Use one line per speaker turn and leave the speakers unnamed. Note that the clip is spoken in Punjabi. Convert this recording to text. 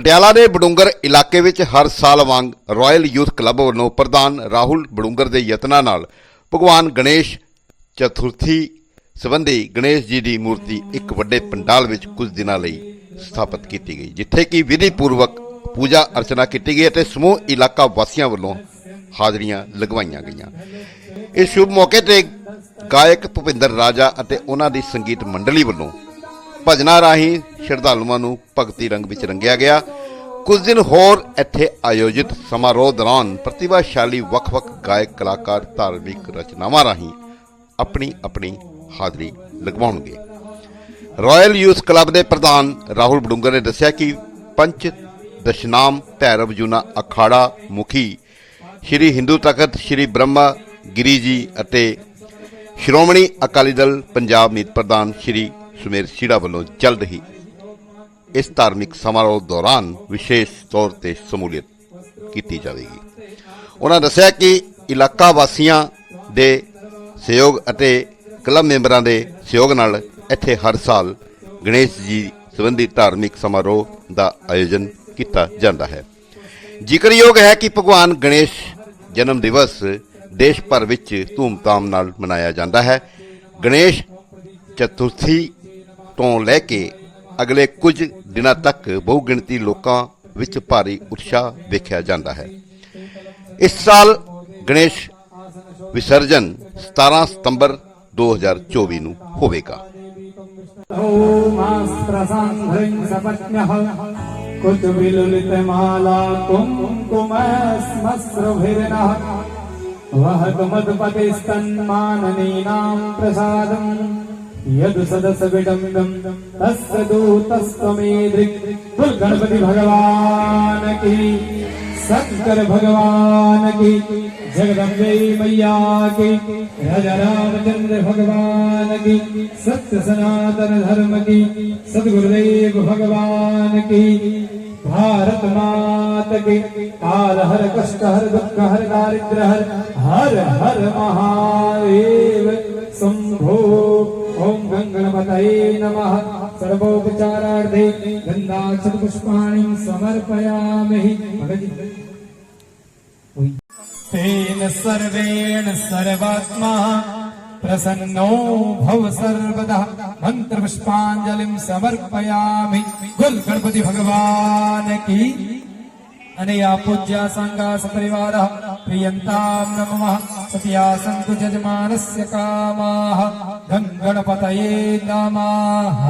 ਪਟਿਆਲਾ ਦੇ ਬਡੂੰਗਰ ਇਲਾਕੇ ਵਿੱਚ ਹਰ ਸਾਲ ਵਾਂਗ ਰਾਇਲ ਯੂਥ ਕਲੱਬ ਵੱਲੋਂ ਪ੍ਰਧਾਨ ਰਾਹੁਲ ਬਡੂੰਗਰ ਦੇ ਯਤਨਾਂ ਨਾਲ ਭਗਵਾਨ ਗਣੇਸ਼ ਚਤੁਰਥੀ ਸੰਬੰਧੀ ਗਣੇਸ਼ ਜੀ ਦੀ ਮੂਰਤੀ ਇੱਕ ਵੱਡੇ ਪੰਡਾਲ ਵਿੱਚ ਕੁਝ ਦਿਨਾਂ ਲਈ ਸਥਾਪਿਤ ਕੀਤੀ ਗਈ, ਜਿੱਥੇ ਕਿ ਵਿਧੀ ਪੂਰਵਕ ਪੂਜਾ ਅਰਚਨਾ ਕੀਤੀ ਗਈ ਅਤੇ ਸਮੂਹ ਇਲਾਕਾ ਵਾਸੀਆਂ ਵੱਲੋਂ ਹਾਜ਼ਰੀਆਂ ਲਗਵਾਈਆਂ ਗਈਆਂ। ਇਸ ਸ਼ੁਭ ਮੌਕੇ ਤੇ ਗਾਇਕ ਭੁਪਿੰਦਰ ਰਾਜਾ ਅਤੇ ਉਹਨਾਂ ਦੀ ਸੰਗੀਤ ਮੰਡਲੀ ਵੱਲੋਂ ਭਜਨਾਂ ਰਾਹੀਂ ਸ਼ਰਧਾਲੂਆਂ ਨੂੰ ਭਗਤੀ ਰੰਗ ਵਿੱਚ ਰੰਗਿਆ ਗਿਆ। ਕੁਝ ਦਿਨ ਹੋਰ ਇੱਥੇ ਆਯੋਜਿਤ ਸਮਾਰੋਹ ਦੌਰਾਨ ਪ੍ਰਤਿਭਾਸ਼ਾਲੀ ਵੱਖ-ਵੱਖ ਗਾਇਕ, ਕਲਾਕਾਰ, ਧਾਰਮਿਕ ਰਚਨਾਵਾਂ ਰਾਹੀਂ ਆਪਣੀ ਆਪਣੀ ਹਾਜ਼ਰੀ ਲਗਵਾਉਣਗੇ। ਰਾਇਲ ਯੂਥ ਕਲੱਬ ਦੇ ਪ੍ਰਧਾਨ ਰਾਹੁਲ ਬਡੂੰਗਰ ਨੇ ਦੱਸਿਆ ਕਿ ਪੰਚ ਦਸ਼ਨਾਮ ਭੈਰਵ ਜੁਨਾ ਅਖਾੜਾ ਮੁਖੀ ਸ਼੍ਰੀ ਹਿੰਦੂ ਤਖਤ ਸ਼੍ਰੀ ਬ੍ਰਹਮਾ ਗਿਰੀ ਜੀ ਅਤੇ ਸ਼੍ਰੋਮਣੀ ਅਕਾਲੀ ਦਲ ਪੰਜਾਬ ਮੀਤ ਪ੍ਰਧਾਨ ਸ਼੍ਰੀ ਸੁਮੇਰ ਸੀੜਾ ਵੱਲੋਂ ਚੱਲ ਰਹੀ ਇਸ ਧਾਰਮਿਕ ਸਮਾਰੋਹ ਦੌਰਾਨ ਵਿਸ਼ੇਸ਼ ਤੌਰ ਤੇ ਸਮੂਲੀਅਤ ਕੀਤੀ ਜਾਵੇਗੀ। ਉਹਨਾਂ ਦੱਸਿਆ ਕਿ ਇਲਾਕਾ ਵਾਸੀਆਂ ਦੇ ਸਹਿਯੋਗ ਅਤੇ ਕਲੱਬ ਮੈਂਬਰਾਂ ਦੇ ਸਹਿਯੋਗ ਨਾਲ ਇੱਥੇ ਹਰ ਸਾਲ ਗਣੇਸ਼ ਜੀ ਸੰਬੰਧੀ ਧਾਰਮਿਕ ਸਮਾਰੋਹ ਦਾ ਆਯੋਜਨ ਕੀਤਾ ਜਾਂਦਾ ਹੈ। ਜ਼ਿਕਰਯੋਗ ਹੈ ਕਿ ਭਗਵਾਨ ਗਣੇਸ਼ ਜਨਮ ਦਿਵਸ ਦੇਸ਼ ਭਰ ਵਿੱਚ ਧੂਮਧਾਮ ਨਾਲ ਮਨਾਇਆ ਜਾਂਦਾ ਹੈ। ਗਣੇਸ਼ ਚਤੁਰਥੀ ਤੋਂ ਲੈ ਕੇ ਅਗਲੇ ਕੁਝ ਦਿਨਾਂ ਤੱਕ ਬਹੁ ਗਿਣਤੀ ਲੋਕਾਂ ਵਿੱਚ ਭਾਰੀ ਉਤਸ਼ਾਹ ਵੇਖਿਆ ਜਾਂਦਾ ਹੈ ਇਸ ਸਾਲ ਗਣੇਸ਼ ਵਿਸਰਜਨ 17 ਸਤੰਬਰ 2024 ਨੂੰ ਹੋਵੇਗਾ
ॐमास्त्रसान्ध्रिं सपत्न्यः कुतुबिलुलितमाला कुङ्कुमस्मस्रुभिर्नः वहतु मधुपतिस्तन्माननीनाम् प्रसादम् यदु सदसविडम्बम् तस्य दूतस्त्वमेदृक् गणपति भगवान की शंकर भगवान की जगदम्बे मैया की राजा रामचंद्र भगवान की सत्य सनातन धर्म की सदगुरुदेव भगवान की भारत मात के काल हर कष्ट हर दुख हर दारिद्र हर हर हर महादेव शंभो ओम गंगणपतये नमः सर्वोपचारार्थे गन्धाक्षतपुष्पाणि समर्पयामि तेन सर्वेण सर्वात्मा प्रसन्नो भव सर्वदा मन्त्रपुष्पाञ्जलिं समर्पयामि कुल गणपति भगवान की अनया पूज्या सङ्गा सपरिवारः प्रियन्तां नमः सत्या सन्तु जजमानस्य कामाः गं गणपतये नमः